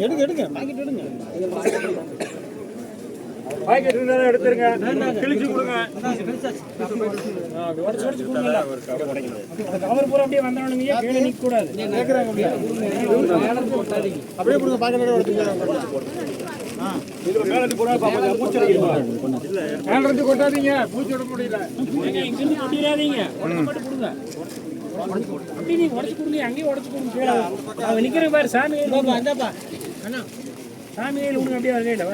எடுங்க எடுங்க பாக்கெட் எடுங்க. பாக்கெட் இருந்தா எடுத்துருங்க கிழிச்சு கொடுங்க கொடுங்க கவர் பூரா அப்படியே வந்தவனுங்க கீழே கூடாது அப்படியே கொடுங்க பாக்கெட் கொட்டாதீங்க பூச்சி விட முடியல அப்படி நீங்க உடச்சு கொடுங்க அங்கேயே உடச்சு கொடுங்க அவன் நிக்கிற பாரு சாமி அந்தாப்பா அண்ணா. சாமி கையில் விடுங்க அப்படியே கையில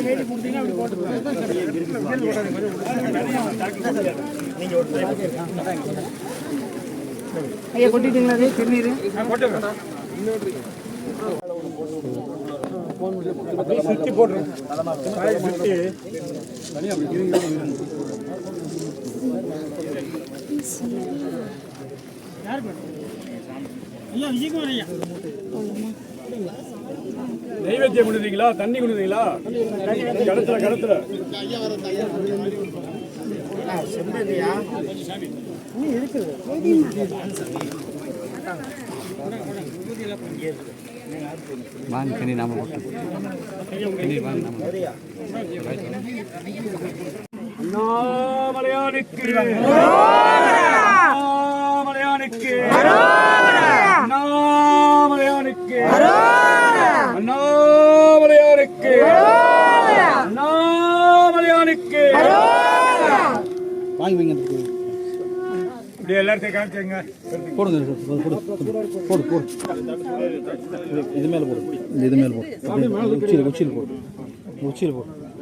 கையில கொடுத்தீங்க அப்படி போட்டு ஐயா கொட்டிட்டீங்களா அது? திருநீர்? போடுறோம் காய சுத்தி ஐயா விஜயகுமார் ஐயா நைவேத்தியம் கொடுத்தீங்களா தண்ணி கொடுத்தீங்களா கடத்துல கடத்துல. வாங்க வாங்க நாம அண்ணாமலையானுக்கு. அண்ணாமலையானுக்கு! அண்ணாமலையானுக்கு! அண்ணாமலையானுக்கு! அண்ணாமலையானுக்கு வாங்கி வைங்க இப்படி எல்லாத்தையும் காமிச்சுங்க போடுங்க போடு போடு போடு. இது மேல போடு. இது மேல போடு. உச்சியில் உச்சியில் போடு. உச்சியில் போடு.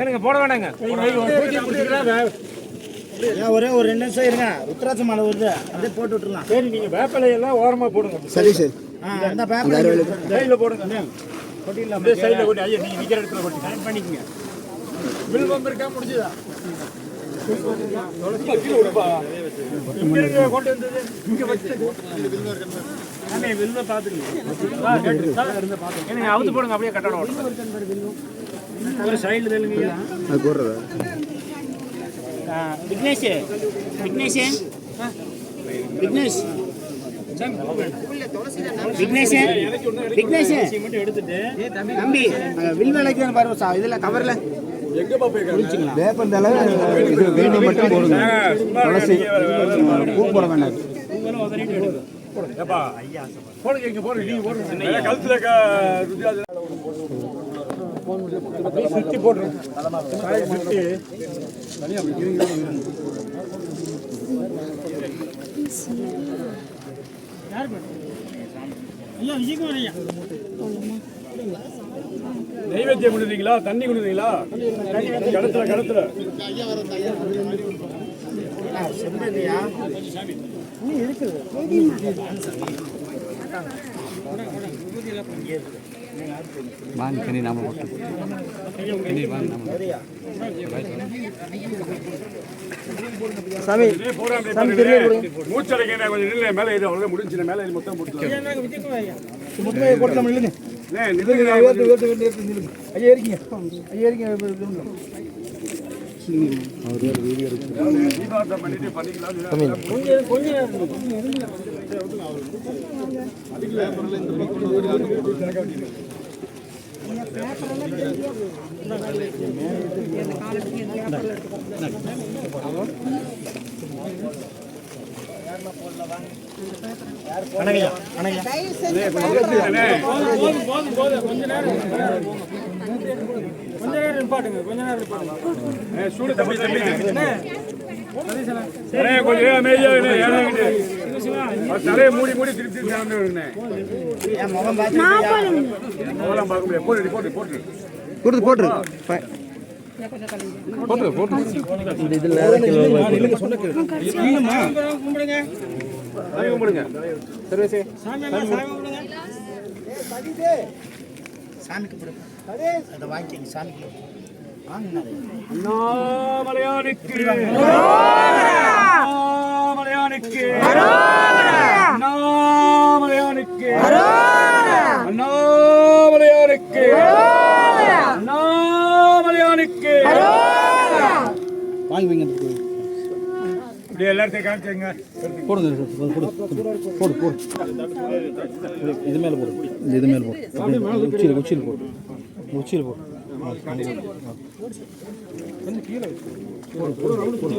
எனக்கு போட வேணாங்க. ஒரே ஒரு ரெண்டு நிமிஷம் இருங்க. ருத்ராட்ச மாலை வருது. அப்படியே போட்டு விட்டுறலாம். சரி நீங்க வேப்பிலையெல்லாம் ஓரமா போடுங்க. சரி சரி. ஆ அந்த பேப்பர் சைடுல போடுங்க. கொட்டிடலாம் சைடுல கொட்டி ஐயா நீங்க நிக்கிற இடத்துல கொட்டி பண்ணிக்கங்க. பில் பம்ப் இருக்கா? முடிஞ்சதா? அவுத்து போடுங்க அப்படியே கட்டடம் ஒரு சைடுல தெலுங்க விக்னேஷ் விக்னேஷ் விக்னேஷ் விக்னேஷ் விக்னேஷ் எடுத்துட்டு தம்பி வில் வேலைக்கு பாருங்க சார் இதுல கவர்ல வேப்பந்தலை இது மட்டும் போடுங்க. துளசி பூ போட வேண்டாம். சுத்தி போடுறோம். காய சுத்தி. ஐயா விஜயகுமார் ஐயா. நைவேத்தியம் கொடுத்தீங்களா தண்ணி கொடுத்தீங்களா கடத்துல கடத்துல. செம்பதியா வாங்க கனி நாம போட்டு கனி வாங்க நாம சாமி இதே கொஞ்சம் மேலே ஏறி அவ்வளோ முடிஞ்சு மேலே மொத்தம் முடிச்சு முட்டுமையை போட்டு நம்ம இல்லைங்க ஐயா இருக்கீங்க ஐயா இருக்கீங்க கொஞ்சம் நேரம் அமைதியா இருங்க, இறங்கிட்டு. அவர் தலையை மூடி மூடி திருப்பி திருப்பி போட்டு போட்டு போட்டு. இந்த இதில் கிலோ சொன்ன கும்பிடுங்க சாமி கும்பிடுங்க சர்வேசே அண்ணாமலையானுக்கு அண்ணாமலையானுக்கு அண்ணாமலையானுக்கு. அண்ணாமலையானுக்கு. அண்ணாமலையானுக்கு. வாங்கி வைங்க இப்படியே எல்லாத்தையும் காமிச்சுங்க போடுங்க போடு போடு போடு. இது மேலே போடு. இது மேலே போடு. உச்சியில் உச்சியில் போடு. உச்சியில் போடு. ஆ, அங்கே போடு. போடு, போடு,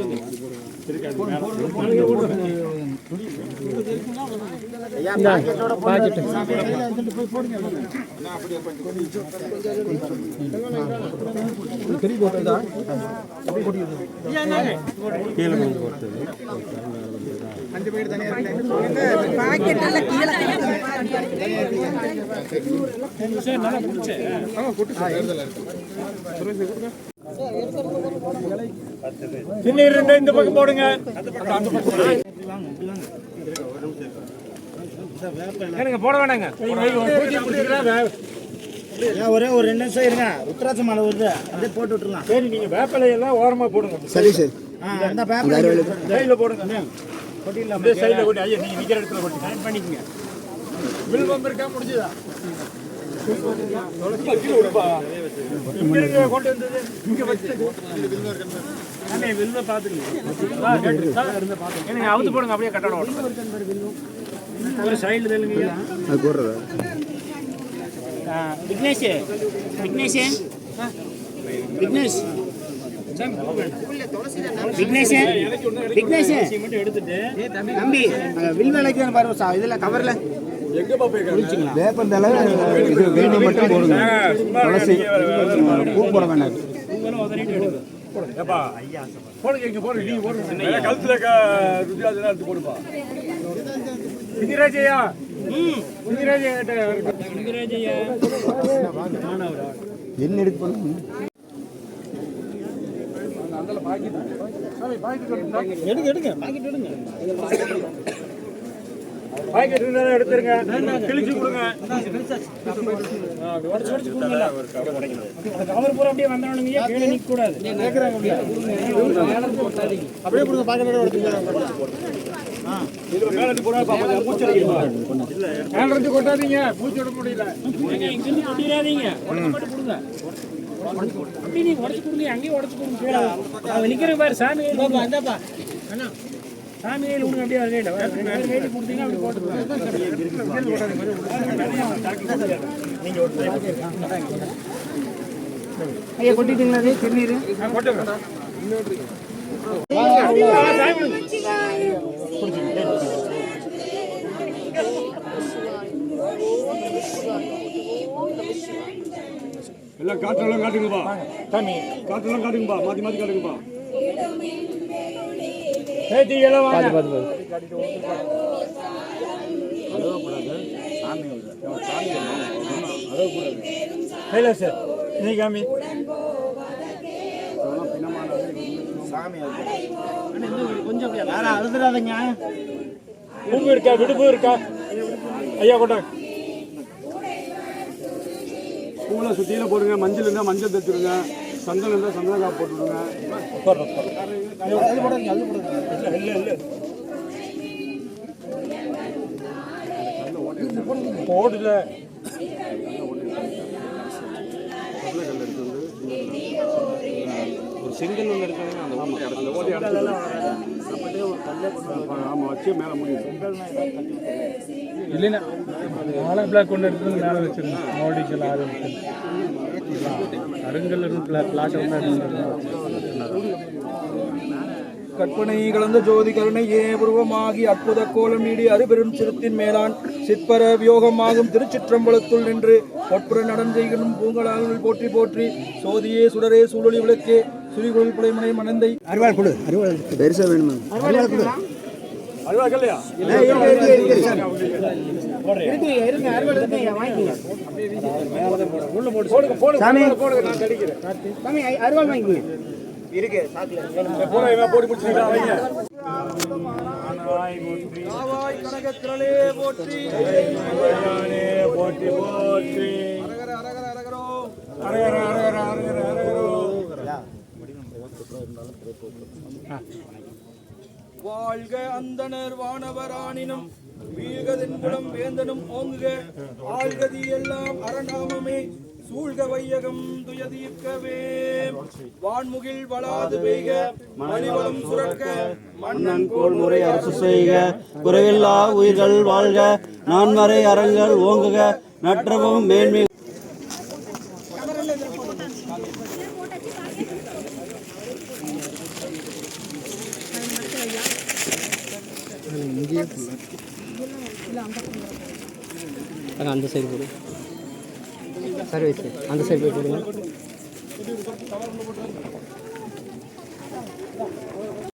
பெரிய போட்டு இதா? அப்படியே கொட்டிடுங்க. கீழே கொஞ்சம் போட்டு பாக்கெட்டால கீழே சின்ன ரெண்டு இந்த பக்கம் போடுங்க. எனக்கு போட வேணாங்க. ஒரே ஒரு ரெண்டு நிமிஷம் இருங்க. உத்தராட்சி மலை வருது. அப்படியே போட்டு விட்டுருலாம் சரி நீங்க வேப்பிலை எல்லாம் ஓரமா போடுங்க. சரி சரி. அந்த பேப்பர் சைடுல போடுங்க. அப்படியே சைடுல கொட்டி ஐயா நீங்க நிக்கிற இடத்துல கொட்டி. பண்ணிக்கங்க. வில் பம்பு இருக்கா முடிஞ்சதா? அவுத்து போடுங்க அப்படியே கட்டடம் ஒரு சைடுல தெலுங்க அது போடுறதா விக்னேஷ் விக்னேஷ் விக்னேஷ் விக்னேஷ் விக்னேஷ் எடுத்துட்டு தம்பி அங்க வில் வேலைக்கு பாருங்க சார் இதுல கவர்ல வேப்பந்தலை இது வேண்டி மட்டும் போடுங்க. துளசி பூ போட வேண்டாம். ஏப்பா போடுங்க இங்க போடுங்க. நீங்க போடுங்க கழுத்துல ருத்ராஜெல்லாம் எடுத்து போடுப்பா. சிங்கராஜையா சிங்கராஜையா சிங்கராஜையா என்ன எடுத்து எடுங்க. எடுங்க. பாக்கெட் இருந்தாலும் எடுத்துருங்க. கிழிச்சு கொடுங்க. உடைச்சு உடைச்சு கொடுங்க கவர் பூரா அப்படியே வந்தவனுங்க கீழே நிக்க கூடாது. அப்படியே கொடுங்க பாக்கெட் கொட்டாதீங்க மூச்சு விட முடியல. கொட்டிடாதீங்க கொடுங்க அப்படி நீங்க உடச்சு கொடுங்க அங்கேயே உடச்சு கொடுங்க. கீழே அவங்க நிக்கிறேன் பாரு சாமி. கையில இந்தாப்பா சாமி அப்படியே அது கையில வேற கையில கொடுத்தீங்க அப்படி போட்டு ஐயா கொட்டிட்டீங்களா அது? திருநீர்? எல்லாம் காற்றெல்லாம் காட்டுங்கப்பா. காற்றெல்லாம் காட்டுங்கப்பா. மாத்தி மாத்தி காட்டுங்கப்பா. வாங்க பார்த்து பார்த்து கைலாஸ் நீ காமி யாரா அழுதுறாதீங்க? பூம்பு இருக்கா விடுப்பு இருக்கா? ஐயா கொண்டாங்க பூவில் சுத்தியில போடுங்க மஞ்சள் இருந்தால் மஞ்சள் தச்சுடுங்க. சந்தனம் இருந்தால் சந்தனக்காய் போட்டுவிடுங்க இல்லை இல்லை போடல ஒரு செங்கல் ஒன்று இருக்காங்க அந்த ஓட்டை அந்த ஓட்டை ஆமாம் வச்சு மேலே முடியும் இல்லைன்னா ஆலா பிளாக் ஒன்று எடுத்து மேலே வச்சிருந்தேன். மோடிக்கல் ஆரம்பிச்சு கற்பனை கலந்த ஜோதி கருணை ஏபுருவமாகி அற்புத கோலம் நீடி அருபெரும் சிறுத்தின் மேலான் சிற்பர வியோகமாகும் திருச்சிற்றம்பலத்துள் நின்று பொற்புற நடன் செய்கினும் பூங்களால் போற்றி போற்றி சோதியே சுடரே சூழலி விளக்கே சுரிகுழல் புலைமனை மணந்தை அருவாள் கொடு அருவாள் பெருசா வேணுமா அருவாள் கொடு அல்வா இல்லையா இருக்கு போற்றி. போட்டி போட்டி அரகர. வாழ்க அந்தணர் வானவரானினும். வீழ்கதென்புலம் வேந்தனும் ஓங்குக. ஆழ்கதி எல்லாம் அரணாமமே சூழ்க வையகம் துயதீர்க்கவே. வான்முகில் வளாது பெய்க மணிவளம் சுரக்க மன்னன் கோல் முறை அரசு செய்க. குறைவில்லா உயிர்கள் வாழ்க நான்மறை அறங்கள் ஓங்குக நற்றவும் மேன்மை. அங்கே அந்த சைடு போடு. சர்வீஸ் அந்த சைடு போய் போடுங்க